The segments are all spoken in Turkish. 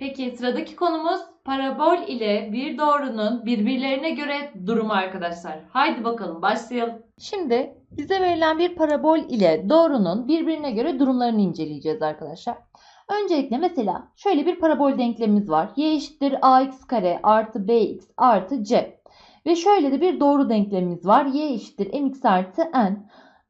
Peki sıradaki konumuz parabol ile bir doğrunun birbirlerine göre durumu arkadaşlar. Haydi bakalım başlayalım. Şimdi bize verilen bir parabol ile doğrunun birbirine göre durumlarını inceleyeceğiz arkadaşlar. Öncelikle mesela şöyle bir parabol denklemimiz var. y eşittir ax kare artı bx artı c. Ve şöyle de bir doğru denklemimiz var. y eşittir mx artı n.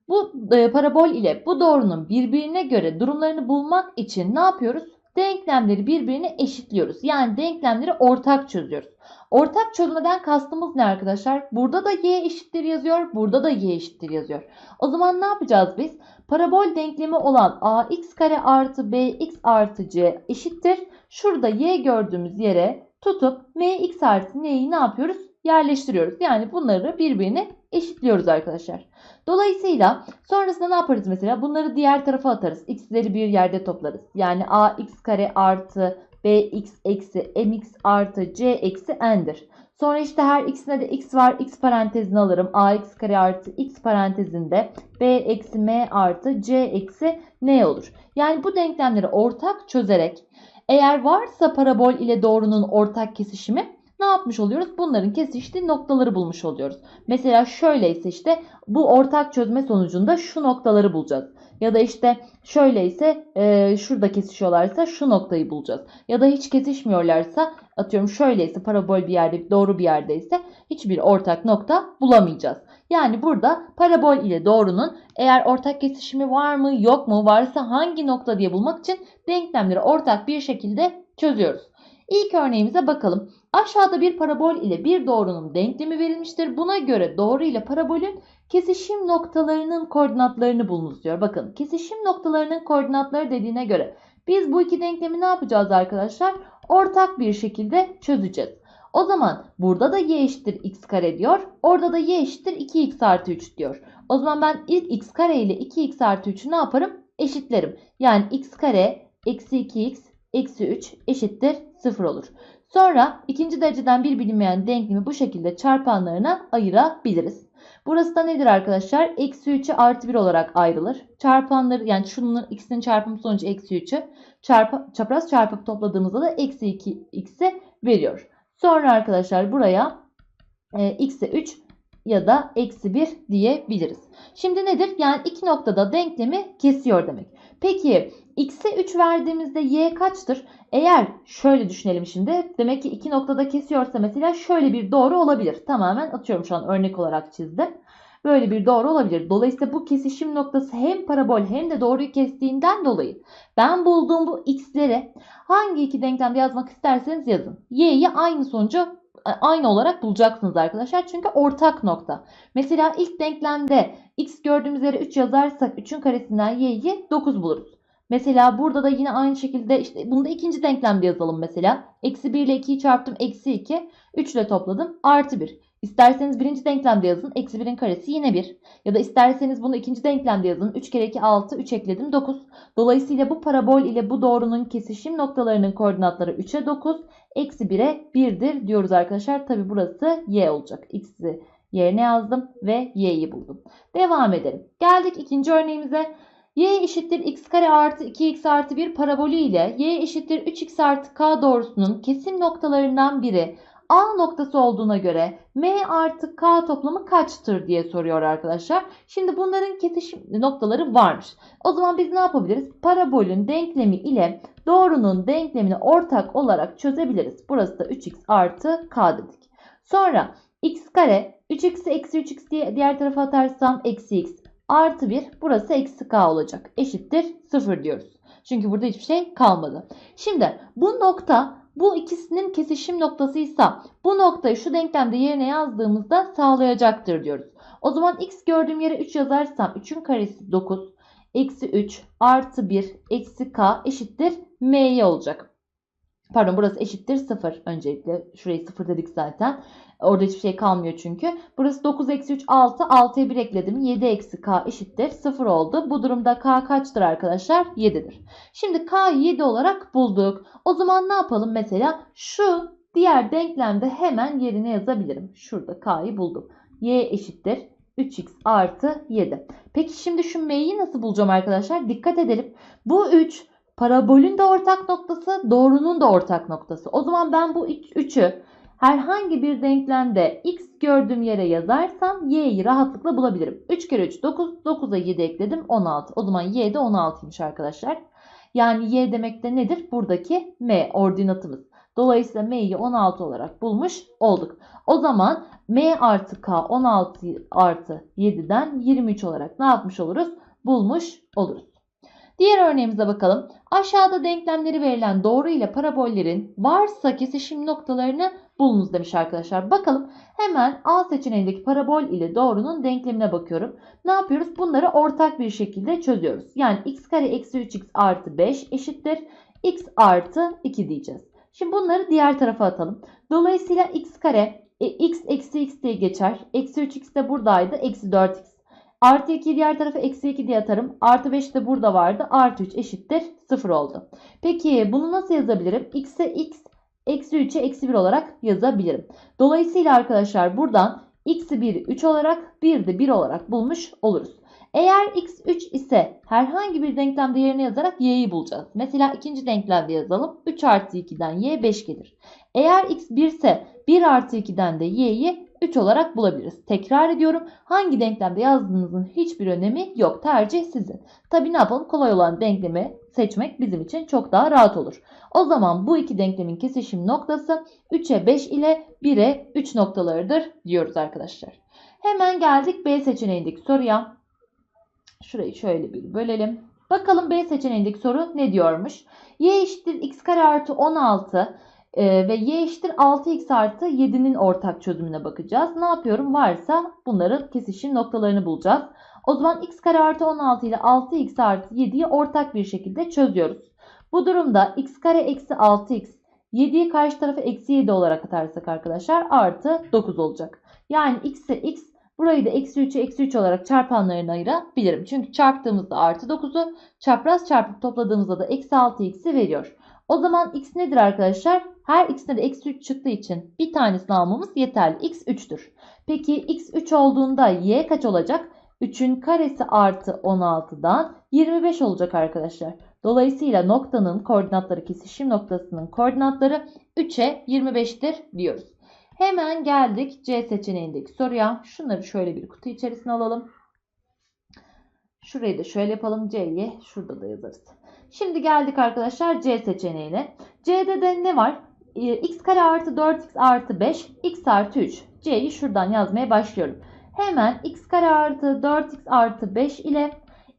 Bu e, parabol ile bu doğrunun birbirine göre durumlarını bulmak için ne yapıyoruz? Denklemleri birbirine eşitliyoruz. Yani denklemleri ortak çözüyoruz. Ortak çözmeden kastımız ne arkadaşlar? Burada da y eşittir yazıyor, burada da y eşittir yazıyor. O zaman ne yapacağız biz? Parabol denklemi olan ax kare artı bx artı c eşittir. Şurada y gördüğümüz yere tutup mx artı n'yi ne yapıyoruz? Yerleştiriyoruz. Yani bunları birbirine eşitliyoruz arkadaşlar. Dolayısıyla sonrasında ne yaparız mesela? Bunları diğer tarafa atarız. X'leri bir yerde toplarız. Yani ax kare artı bx eksi mx artı c eksi n'dir. Sonra işte her x'ine de x var. x parantezini alırım. ax kare artı x parantezinde b eksi m artı c eksi n olur. Yani bu denklemleri ortak çözerek eğer varsa parabol ile doğrunun ortak kesişimi ne yapmış oluyoruz? Bunların kesiştiği noktaları bulmuş oluyoruz. Mesela şöyleyse işte bu ortak çözme sonucunda şu noktaları bulacağız. Ya da işte şöyleyse e, şurada kesişiyorlarsa şu noktayı bulacağız. Ya da hiç kesişmiyorlarsa atıyorum şöyleyse parabol bir yerde doğru bir yerdeyse hiçbir ortak nokta bulamayacağız. Yani burada parabol ile doğrunun eğer ortak kesişimi var mı yok mu varsa hangi nokta diye bulmak için denklemleri ortak bir şekilde çözüyoruz. İlk örneğimize bakalım. Aşağıda bir parabol ile bir doğrunun denklemi verilmiştir. Buna göre doğru ile parabolün kesişim noktalarının koordinatlarını bulunuz diyor. Bakın kesişim noktalarının koordinatları dediğine göre biz bu iki denklemi ne yapacağız arkadaşlar? Ortak bir şekilde çözeceğiz. O zaman burada da y eşittir x kare diyor. Orada da y eşittir 2x artı 3 diyor. O zaman ben ilk x kare ile 2x artı 3'ü ne yaparım? Eşitlerim. Yani x kare eksi 2x eksi 3 eşittir 0 olur. Sonra ikinci dereceden bir bilinmeyen denklemi bu şekilde çarpanlarına ayırabiliriz. Burası da nedir arkadaşlar? Eksi 3'ü artı 1 olarak ayrılır. Çarpanları yani şunun ikisinin çarpımı sonucu eksi 3'ü çarpı, çapraz çarpıp topladığımızda da eksi 2x'i veriyor. Sonra arkadaşlar buraya e, x'e 3 ya da eksi 1 diyebiliriz. Şimdi nedir? Yani iki noktada denklemi kesiyor demek. Peki x'e 3 verdiğimizde y kaçtır? Eğer şöyle düşünelim şimdi. Demek ki iki noktada kesiyorsa mesela şöyle bir doğru olabilir. Tamamen atıyorum şu an örnek olarak çizdim. Böyle bir doğru olabilir. Dolayısıyla bu kesişim noktası hem parabol hem de doğruyu kestiğinden dolayı ben bulduğum bu x'leri hangi iki denklemde yazmak isterseniz yazın. Y'yi aynı sonucu aynı olarak bulacaksınız arkadaşlar. Çünkü ortak nokta. Mesela ilk denklemde x gördüğümüz yere 3 yazarsak 3'ün karesinden y'yi 9 buluruz. Mesela burada da yine aynı şekilde işte bunu da ikinci denklemde yazalım mesela. Eksi 1 ile 2'yi çarptım. Eksi 2. 3 ile topladım. Artı 1. İsterseniz birinci denklemde yazın. Eksi 1'in karesi yine 1. Ya da isterseniz bunu ikinci denklemde yazın. 3 kere 2 6. 3 ekledim 9. Dolayısıyla bu parabol ile bu doğrunun kesişim noktalarının koordinatları 3'e 9. Eksi 1'e 1'dir diyoruz arkadaşlar. Tabi burası y olacak. X'i yerine yazdım ve y'yi buldum. Devam edelim. Geldik ikinci örneğimize. y eşittir x kare artı 2x artı 1 parabolü ile y eşittir 3x artı k doğrusunun kesim noktalarından biri A noktası olduğuna göre M artı K toplamı kaçtır diye soruyor arkadaşlar. Şimdi bunların kesişim noktaları varmış. O zaman biz ne yapabiliriz? Parabolün denklemi ile doğrunun denklemini ortak olarak çözebiliriz. Burası da 3x artı K dedik. Sonra x kare 3x'i eksi 3x diye diğer tarafa atarsam eksi x artı 1 burası eksi k olacak. Eşittir 0 diyoruz. Çünkü burada hiçbir şey kalmadı. Şimdi bu nokta bu ikisinin kesişim noktasıysa bu noktayı şu denklemde yerine yazdığımızda sağlayacaktır diyoruz. O zaman x gördüğüm yere 3 yazarsam 3'ün karesi 9 eksi 3 artı 1 eksi k eşittir m'ye olacak. Pardon burası eşittir 0 öncelikle. Şurayı 0 dedik zaten. Orada hiçbir şey kalmıyor çünkü. Burası 9 eksi 3 6. 6'ya 1 ekledim. 7 eksi k eşittir 0 oldu. Bu durumda k kaçtır arkadaşlar? 7'dir. Şimdi k'yı 7 olarak bulduk. O zaman ne yapalım? Mesela şu diğer denklemde hemen yerine yazabilirim. Şurada k'yı buldum. y eşittir 3x artı 7. Peki şimdi şu m'yi nasıl bulacağım arkadaşlar? Dikkat edelim. Bu 3 parabolün de ortak noktası, doğrunun da ortak noktası. O zaman ben bu üç- üçü herhangi bir denklemde x gördüğüm yere yazarsam y'yi rahatlıkla bulabilirim. 3 kere 3 9, 9'a 7 ekledim 16. O zaman y de 16'ymış arkadaşlar. Yani y demek de nedir? Buradaki m ordinatımız. Dolayısıyla m'yi 16 olarak bulmuş olduk. O zaman m artı k 16 artı 7'den 23 olarak ne yapmış oluruz? Bulmuş oluruz. Diğer örneğimize bakalım. Aşağıda denklemleri verilen doğru ile parabollerin varsa kesişim noktalarını bulunuz demiş arkadaşlar. Bakalım hemen A seçeneğindeki parabol ile doğrunun denklemine bakıyorum. Ne yapıyoruz? Bunları ortak bir şekilde çözüyoruz. Yani x kare eksi 3x artı 5 eşittir. x artı 2 diyeceğiz. Şimdi bunları diğer tarafa atalım. Dolayısıyla x kare e, x eksi x diye geçer. Eksi 3x de buradaydı. Eksi 4x. Artı 2'yi diğer tarafa eksi 2 diye atarım. Artı 5 de burada vardı. Artı 3 eşittir 0 oldu. Peki bunu nasıl yazabilirim? x'e x eksi 3'e eksi 1 olarak yazabilirim. Dolayısıyla arkadaşlar buradan x'i 1 3 olarak 1 de 1 olarak bulmuş oluruz. Eğer x 3 ise herhangi bir denklemde yerine yazarak y'yi bulacağız. Mesela ikinci denklemde yazalım. 3 artı 2'den y 5 gelir. Eğer x 1 ise 1 artı 2'den de y'yi 3 olarak bulabiliriz. Tekrar ediyorum. Hangi denklemde yazdığınızın hiçbir önemi yok. Tercih sizin. Tabi ne yapalım? Kolay olan denklemi seçmek bizim için çok daha rahat olur. O zaman bu iki denklemin kesişim noktası 3'e 5 ile 1'e 3 noktalarıdır diyoruz arkadaşlar. Hemen geldik B seçeneğindeki soruya. Şurayı şöyle bir bölelim. Bakalım B seçeneğindeki soru ne diyormuş? y eşittir x kare artı 16 e, ve y eşittir 6x artı 7'nin ortak çözümüne bakacağız. Ne yapıyorum? Varsa bunların kesişim noktalarını bulacağız. O zaman x kare artı 16 ile 6x artı 7'yi ortak bir şekilde çözüyoruz. Bu durumda x kare eksi 6x 7'yi karşı tarafa eksi 7 olarak atarsak arkadaşlar artı 9 olacak. Yani x'e x burayı da eksi 3'e eksi 3 olarak çarpanlarına ayırabilirim. Çünkü çarptığımızda artı 9'u çapraz çarpıp topladığımızda da eksi 6x'i veriyor. O zaman x nedir arkadaşlar? Her x'te de eksi 3 çıktığı için bir tanesini almamız yeterli. x 3'tür. Peki x 3 olduğunda y kaç olacak? 3'ün karesi artı 16'dan 25 olacak arkadaşlar. Dolayısıyla noktanın koordinatları kesişim noktasının koordinatları 3'e 25'tir diyoruz. Hemen geldik C seçeneğindeki soruya. Şunları şöyle bir kutu içerisine alalım. Şurayı da şöyle yapalım. C'yi şurada da yazarız. Şimdi geldik arkadaşlar C seçeneğine. C'de de ne var? Ee, x kare artı 4x artı 5 x artı 3. C'yi şuradan yazmaya başlıyorum. Hemen x kare artı 4x artı 5 ile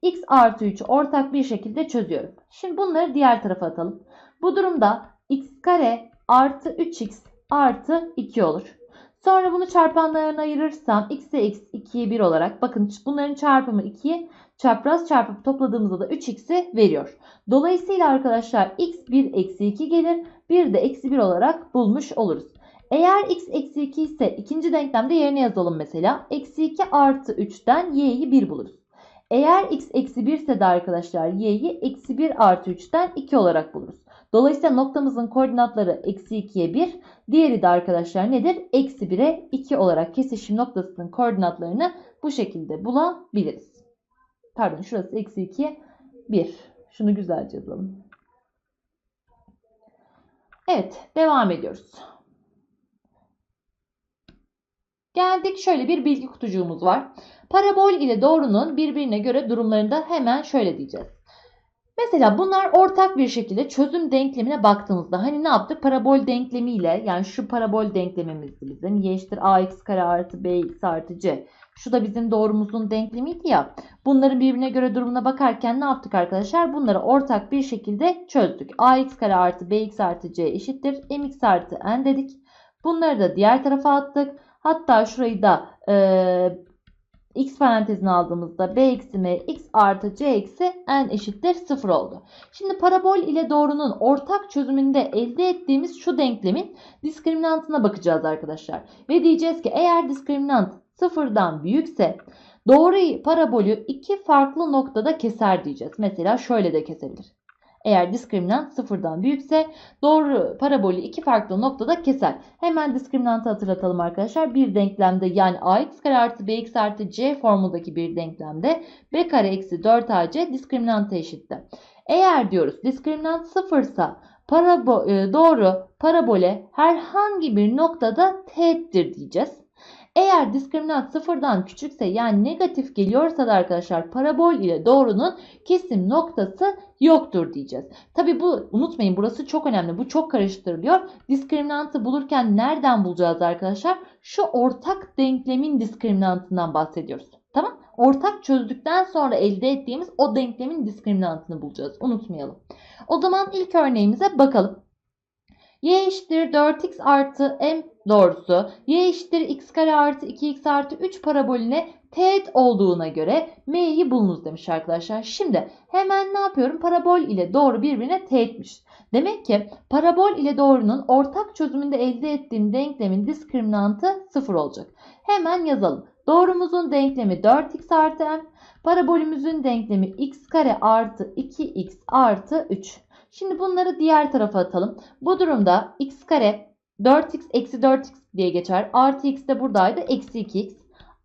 x artı 3'ü ortak bir şekilde çözüyorum. Şimdi bunları diğer tarafa atalım. Bu durumda x kare artı 3x artı 2 olur. Sonra bunu çarpanlarına ayırırsam x'e x 2'ye 1 olarak bakın bunların çarpımı 2'ye çapraz çarpıp topladığımızda da 3x'i veriyor. Dolayısıyla arkadaşlar x 1 eksi 2 gelir. 1 de eksi 1 olarak bulmuş oluruz. Eğer x eksi 2 ise ikinci denklemde yerine yazalım mesela. Eksi 2 artı 3'ten y'yi 1 buluruz. Eğer x eksi 1 ise de arkadaşlar y'yi eksi 1 artı 3'ten 2 olarak buluruz. Dolayısıyla noktamızın koordinatları eksi 2'ye 1. Diğeri de arkadaşlar nedir? Eksi 1'e 2 olarak kesişim noktasının koordinatlarını bu şekilde bulabiliriz. Pardon şurası eksi 2'ye 1. Şunu güzelce yazalım. Evet devam ediyoruz. Geldik şöyle bir bilgi kutucuğumuz var. Parabol ile doğrunun birbirine göre durumlarında hemen şöyle diyeceğiz. Mesela bunlar ortak bir şekilde çözüm denklemine baktığımızda hani ne yaptık? Parabol denklemiyle yani şu parabol denklemimizdi bizim. y eşittir ax kare artı bx artı c. Şu da bizim doğrumuzun denklemiydi ya. Bunların birbirine göre durumuna bakarken ne yaptık arkadaşlar? Bunları ortak bir şekilde çözdük. ax kare artı bx artı c eşittir. mx artı n dedik. Bunları da diğer tarafa attık. Hatta şurayı da e, x parantezine aldığımızda b eksi m x artı c eksi n eşittir 0 oldu. Şimdi parabol ile doğrunun ortak çözümünde elde ettiğimiz şu denklemin diskriminantına bakacağız arkadaşlar. Ve diyeceğiz ki eğer diskriminant sıfırdan büyükse doğru parabolü iki farklı noktada keser diyeceğiz. Mesela şöyle de kesebilir. Eğer diskriminant sıfırdan büyükse doğru parabolü iki farklı noktada keser. Hemen diskriminantı hatırlatalım arkadaşlar. Bir denklemde yani ax kare artı bx artı c formundaki bir denklemde b kare eksi 4ac diskriminanta eşitti. Eğer diyoruz diskriminant sıfırsa parabo e, doğru parabole herhangi bir noktada teğettir diyeceğiz. Eğer diskriminant sıfırdan küçükse yani negatif geliyorsa da arkadaşlar parabol ile doğrunun kesim noktası yoktur diyeceğiz. Tabi bu unutmayın burası çok önemli. Bu çok karıştırılıyor. Diskriminantı bulurken nereden bulacağız arkadaşlar? Şu ortak denklemin diskriminantından bahsediyoruz. Tamam? Ortak çözdükten sonra elde ettiğimiz o denklemin diskriminantını bulacağız. Unutmayalım. O zaman ilk örneğimize bakalım. y eşittir 4x artı m doğrusu y eşittir x kare artı 2x artı 3 parabolüne teğet olduğuna göre m'yi bulunuz demiş arkadaşlar. Şimdi hemen ne yapıyorum? Parabol ile doğru birbirine teğetmiş. Demek ki parabol ile doğrunun ortak çözümünde elde ettiğim denklemin diskriminantı 0 olacak. Hemen yazalım. Doğrumuzun denklemi 4x artı m, parabolümüzün denklemi x kare artı 2x artı 3. Şimdi bunları diğer tarafa atalım. Bu durumda x kare 4x eksi 4x diye geçer. Artı x de buradaydı. Eksi 2x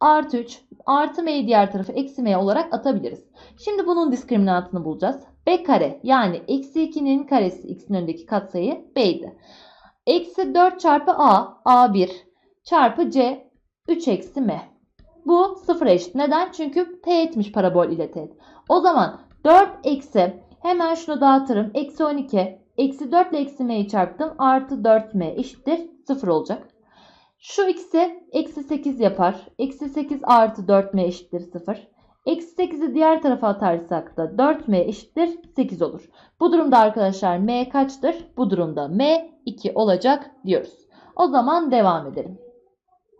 artı 3 artı m'yi diğer tarafa eksi m olarak atabiliriz. Şimdi bunun diskriminantını bulacağız. b kare yani eksi 2'nin karesi x'in önündeki katsayı b'ydi. Eksi 4 çarpı a a1 çarpı c 3 eksi m. Bu sıfıra eşit. Neden? Çünkü teğetmiş parabol ile teğet. O zaman 4 eksi hemen şunu dağıtırım. Eksi 12 eksi 4 ile eksi m'yi çarptım. Artı 4m eşittir 0 olacak. Şu ikisi eksi 8 yapar. Eksi 8 artı 4m eşittir 0. Eksi 8'i diğer tarafa atarsak da 4m eşittir 8 olur. Bu durumda arkadaşlar m kaçtır? Bu durumda m 2 olacak diyoruz. O zaman devam edelim.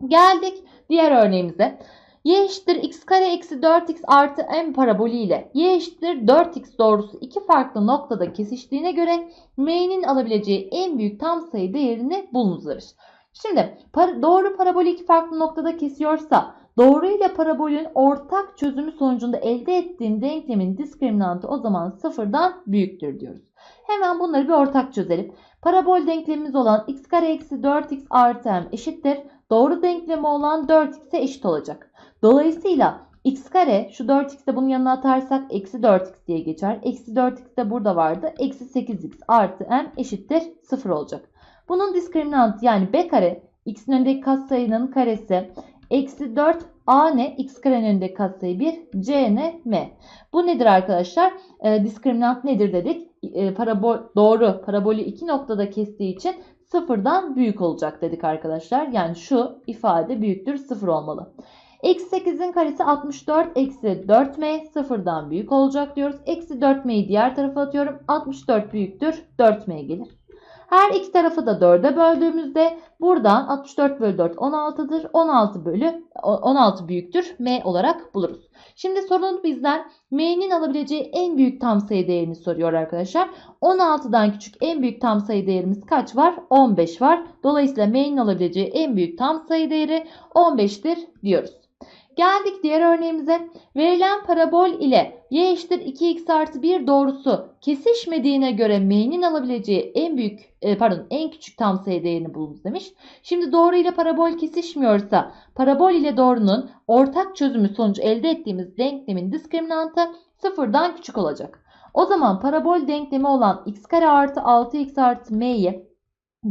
Geldik diğer örneğimize. Y eşittir x kare eksi 4x artı m parabolü ile y eşittir 4x doğrusu iki farklı noktada kesiştiğine göre m'nin alabileceği en büyük tam sayı değerini bulunuz. Şimdi par doğru parabolü iki farklı noktada kesiyorsa doğru ile parabolün ortak çözümü sonucunda elde ettiğim denklemin diskriminantı o zaman sıfırdan büyüktür diyoruz. Hemen bunları bir ortak çözelim. Parabol denklemimiz olan x kare eksi 4x artı m eşittir. Doğru denklemi olan 4x'e eşit olacak. Dolayısıyla x kare şu 4x'e bunun yanına atarsak eksi 4x diye geçer. Eksi 4x de burada vardı. Eksi 8x artı m eşittir 0 olacak. Bunun diskriminantı yani b kare x'in önündeki katsayının karesi eksi 4 a ne? x karenin önündeki katsayı 1 c ne? m. Bu nedir arkadaşlar? E, diskriminant nedir dedik? E, parabol, doğru parabolü iki noktada kestiği için sıfırdan büyük olacak dedik arkadaşlar. Yani şu ifade büyüktür sıfır olmalı. Eksi 8'in karesi 64 eksi 4m sıfırdan büyük olacak diyoruz. Eksi 4m'yi diğer tarafa atıyorum. 64 büyüktür 4m gelir. Her iki tarafı da 4'e böldüğümüzde buradan 64 bölü 4 16'dır. 16 bölü 16 büyüktür m olarak buluruz. Şimdi sorun bizden m'nin alabileceği en büyük tam sayı değerini soruyor arkadaşlar. 16'dan küçük en büyük tam sayı değerimiz kaç var? 15 var. Dolayısıyla m'nin alabileceği en büyük tam sayı değeri 15'tir diyoruz. Geldik diğer örneğimize. Verilen parabol ile y eşittir 2x artı 1 doğrusu kesişmediğine göre m'nin alabileceği en büyük e, pardon en küçük tam sayı değerini bulunuz demiş. Şimdi doğru ile parabol kesişmiyorsa parabol ile doğrunun ortak çözümü sonucu elde ettiğimiz denklemin diskriminantı sıfırdan küçük olacak. O zaman parabol denklemi olan x kare artı 6x artı m'yi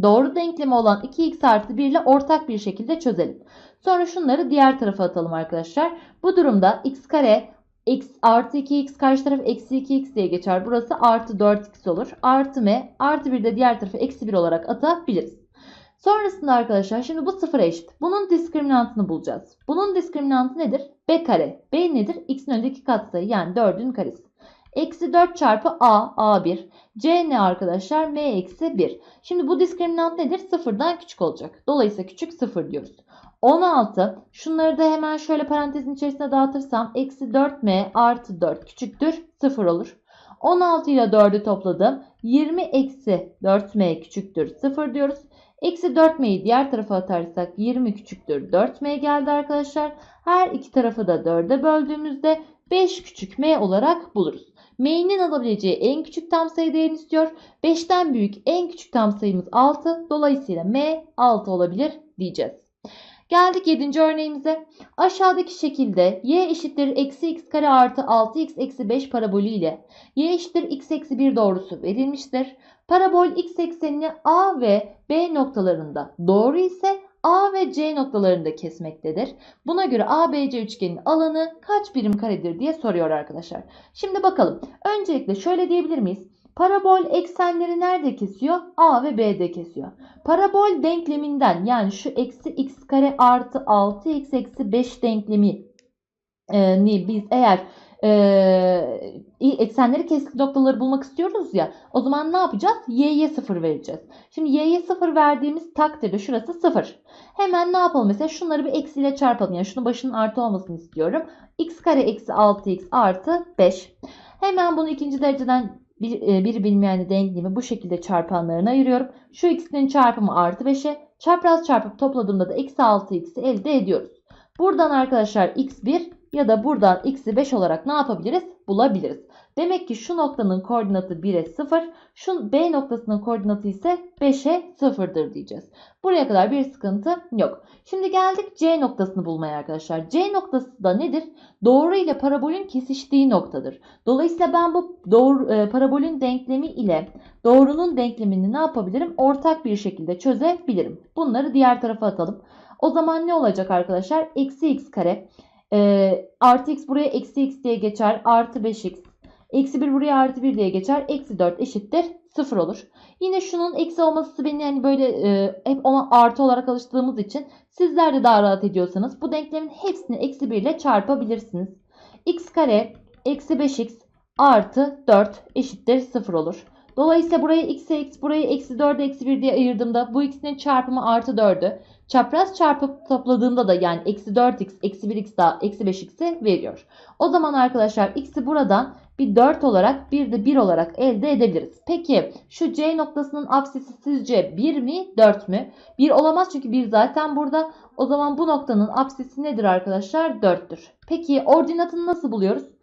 doğru denklemi olan 2x artı 1 ile ortak bir şekilde çözelim. Sonra şunları diğer tarafa atalım arkadaşlar. Bu durumda x kare x artı 2x karşı taraf eksi 2x diye geçer. Burası artı 4x olur. Artı m artı 1 de diğer tarafa eksi 1 olarak atabiliriz. Sonrasında arkadaşlar şimdi bu sıfıra eşit. Bunun diskriminantını bulacağız. Bunun diskriminantı nedir? b kare. b nedir? x'in önündeki katsayı yani 4'ün karesi. Eksi 4 çarpı a, a1. c ne arkadaşlar? m eksi 1. Şimdi bu diskriminant nedir? Sıfırdan küçük olacak. Dolayısıyla küçük sıfır diyoruz. 16. Şunları da hemen şöyle parantezin içerisine dağıtırsam eksi 4m artı 4 küçüktür 0 olur. 16 ile 4'ü topladım. 20 eksi 4m küçüktür 0 diyoruz. Eksi 4m'yi diğer tarafa atarsak 20 küçüktür 4m geldi arkadaşlar. Her iki tarafı da 4'e böldüğümüzde 5 küçük m olarak buluruz. M'nin alabileceği en küçük tam sayı değerini istiyor. 5'ten büyük en küçük tam sayımız 6. Dolayısıyla m 6 olabilir diyeceğiz. Geldik 7. örneğimize. Aşağıdaki şekilde y eşittir eksi x kare artı 6x eksi 5 parabolü ile y eşittir x eksi 1 doğrusu verilmiştir. Parabol x eksenini a ve b noktalarında doğru ise A ve C noktalarında kesmektedir. Buna göre ABC üçgenin alanı kaç birim karedir diye soruyor arkadaşlar. Şimdi bakalım. Öncelikle şöyle diyebilir miyiz? Parabol eksenleri nerede kesiyor? A ve B'de kesiyor. Parabol denkleminden yani şu eksi x kare artı 6x eksi 5 denklemi e, ni biz eğer e, eksenleri kesik noktaları bulmak istiyoruz ya o zaman ne yapacağız? Y'ye 0 vereceğiz. Şimdi y'ye 0 verdiğimiz takdirde şurası 0. Hemen ne yapalım mesela şunları bir eksiyle çarpalım. Yani şunun başının artı olmasını istiyorum. x kare eksi 6x artı 5. Hemen bunu ikinci dereceden bir, e, bir bilmeyen denklemi bu şekilde çarpanlarına ayırıyorum. Şu x'in çarpımı artı 5'e çapraz çarpıp topladığımda da eksi 6x'i elde ediyoruz. Buradan arkadaşlar x1 ya da buradan x'i 5 olarak ne yapabiliriz? Bulabiliriz. Demek ki şu noktanın koordinatı 1'e 0, şu B noktasının koordinatı ise 5'e 0'dır diyeceğiz. Buraya kadar bir sıkıntı yok. Şimdi geldik C noktasını bulmaya arkadaşlar. C noktası da nedir? Doğru ile parabolün kesiştiği noktadır. Dolayısıyla ben bu doğru e, parabolün denklemi ile doğrunun denklemini ne yapabilirim? Ortak bir şekilde çözebilirim. Bunları diğer tarafa atalım. O zaman ne olacak arkadaşlar? Eksi x kare e, artı x buraya eksi x diye geçer. Artı 5x. Eksi 1 buraya artı 1 diye geçer. Eksi 4 eşittir 0 olur. Yine şunun eksi olması beni yani böyle e, hep ona artı olarak alıştığımız için sizler de daha rahat ediyorsanız bu denklemin hepsini eksi 1 ile çarpabilirsiniz. x kare eksi 5x artı 4 eşittir 0 olur. Dolayısıyla burayı x'e x burayı eksi 4 eksi 1 diye ayırdığımda bu x'in çarpımı artı 4'ü çapraz çarpıp topladığımda da yani eksi 4x eksi 1x daha eksi 5x'i veriyor. O zaman arkadaşlar x'i buradan bir 4 olarak bir de 1 olarak elde edebiliriz. Peki şu C noktasının apsisi sizce 1 mi 4 mü? 1 olamaz çünkü 1 zaten burada. O zaman bu noktanın apsisi nedir arkadaşlar? 4'tür. Peki ordinatını nasıl buluyoruz?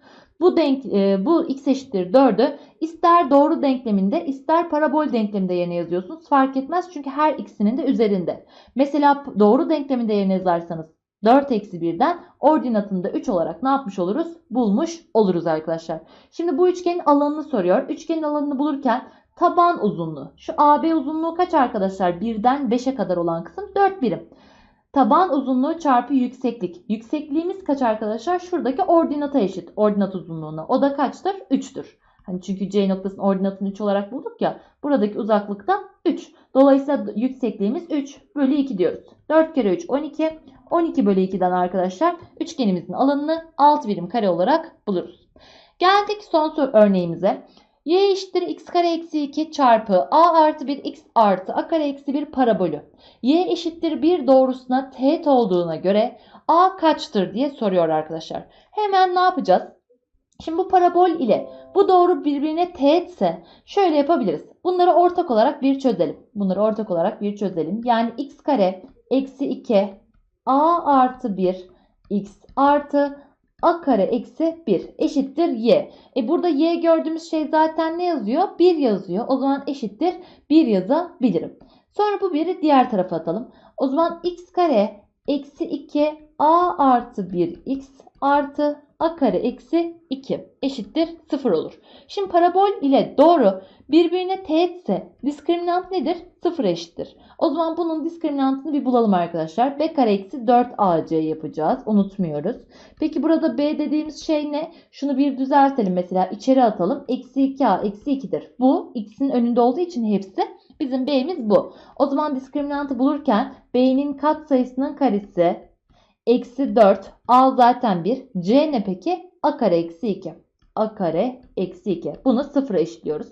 Bu denk e, bu x eşittir 4'ü ister doğru denkleminde ister parabol denkleminde yerine yazıyorsunuz. Fark etmez çünkü her ikisinin de üzerinde. Mesela doğru denkleminde yerine yazarsanız 4 eksi 1'den ordinatını da 3 olarak ne yapmış oluruz? Bulmuş oluruz arkadaşlar. Şimdi bu üçgenin alanını soruyor. Üçgenin alanını bulurken taban uzunluğu. Şu AB uzunluğu kaç arkadaşlar? 1'den 5'e kadar olan kısım 4 birim. Taban uzunluğu çarpı yükseklik. Yüksekliğimiz kaç arkadaşlar? Şuradaki ordinata eşit. Ordinat uzunluğuna. O da kaçtır? 3'tür. Hani çünkü C noktasının ordinatını 3 olarak bulduk ya. Buradaki uzaklık da 3. Dolayısıyla yüksekliğimiz 3 bölü 2 diyoruz. 4 kere 3 12. 12 bölü 2'den arkadaşlar üçgenimizin alanını 6 birim kare olarak buluruz. Geldik son örneğimize. Y eşittir x kare eksi 2 çarpı a artı 1 x artı a kare eksi 1 parabolü. y eşittir 1 doğrusuna teğet olduğuna göre a kaçtır diye soruyor arkadaşlar. Hemen ne yapacağız? Şimdi bu parabol ile bu doğru birbirine teğetse şöyle yapabiliriz. Bunları ortak olarak bir çözelim. Bunları ortak olarak bir çözelim. Yani x kare eksi 2 a artı 1 x artı a kare eksi 1 eşittir y. E burada y gördüğümüz şey zaten ne yazıyor? 1 yazıyor. O zaman eşittir 1 yazabilirim. Sonra bu 1'i diğer tarafa atalım. O zaman x kare eksi 2 a artı 1 x artı a kare eksi 2 eşittir 0 olur. Şimdi parabol ile doğru birbirine teğetse diskriminant nedir? 0 eşittir. O zaman bunun diskriminantını bir bulalım arkadaşlar. b kare eksi 4ac yapacağız. Unutmuyoruz. Peki burada b dediğimiz şey ne? Şunu bir düzeltelim mesela içeri atalım. Eksi 2a eksi 2'dir. Bu x'in önünde olduğu için hepsi bizim b'miz bu. O zaman diskriminantı bulurken b'nin kat sayısının karesi eksi 4 a zaten 1. c ne peki? a kare eksi 2. a kare eksi 2. Bunu sıfıra eşitliyoruz.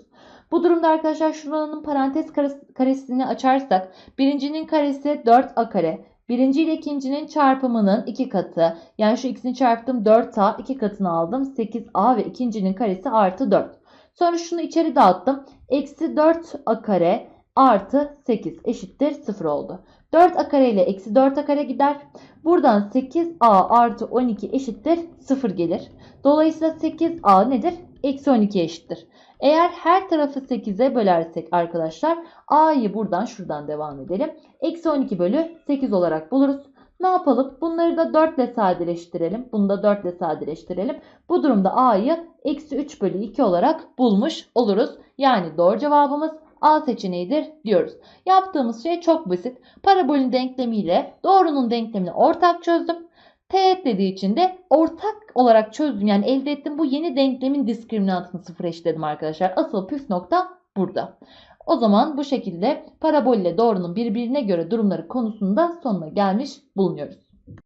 Bu durumda arkadaşlar şuranın parantez karesini açarsak birincinin karesi 4a kare. Birinci ile ikincinin çarpımının iki katı. Yani şu ikisini çarptım 4a iki katını aldım. 8a ve ikincinin karesi artı 4. Sonra şunu içeri dağıttım. Eksi 4a kare artı 8 eşittir 0 oldu. 4a kare ile eksi 4a kare gider. Buradan 8a artı 12 eşittir 0 gelir. Dolayısıyla 8a nedir? Eksi 12 eşittir. Eğer her tarafı 8'e bölersek arkadaşlar a'yı buradan şuradan devam edelim. Eksi 12 bölü 8 olarak buluruz. Ne yapalım? Bunları da 4 ile sadeleştirelim. Bunu da 4 ile sadeleştirelim. Bu durumda a'yı eksi 3 bölü 2 olarak bulmuş oluruz. Yani doğru cevabımız A seçeneğidir diyoruz. Yaptığımız şey çok basit. Parabolün denklemiyle doğrunun denklemini ortak çözdüm. Teğet dediği için de ortak olarak çözdüm. Yani elde ettim bu yeni denklemin diskriminantını sıfır eşitledim arkadaşlar. Asıl püf nokta burada. O zaman bu şekilde parabol ile doğrunun birbirine göre durumları konusunda sonuna gelmiş bulunuyoruz.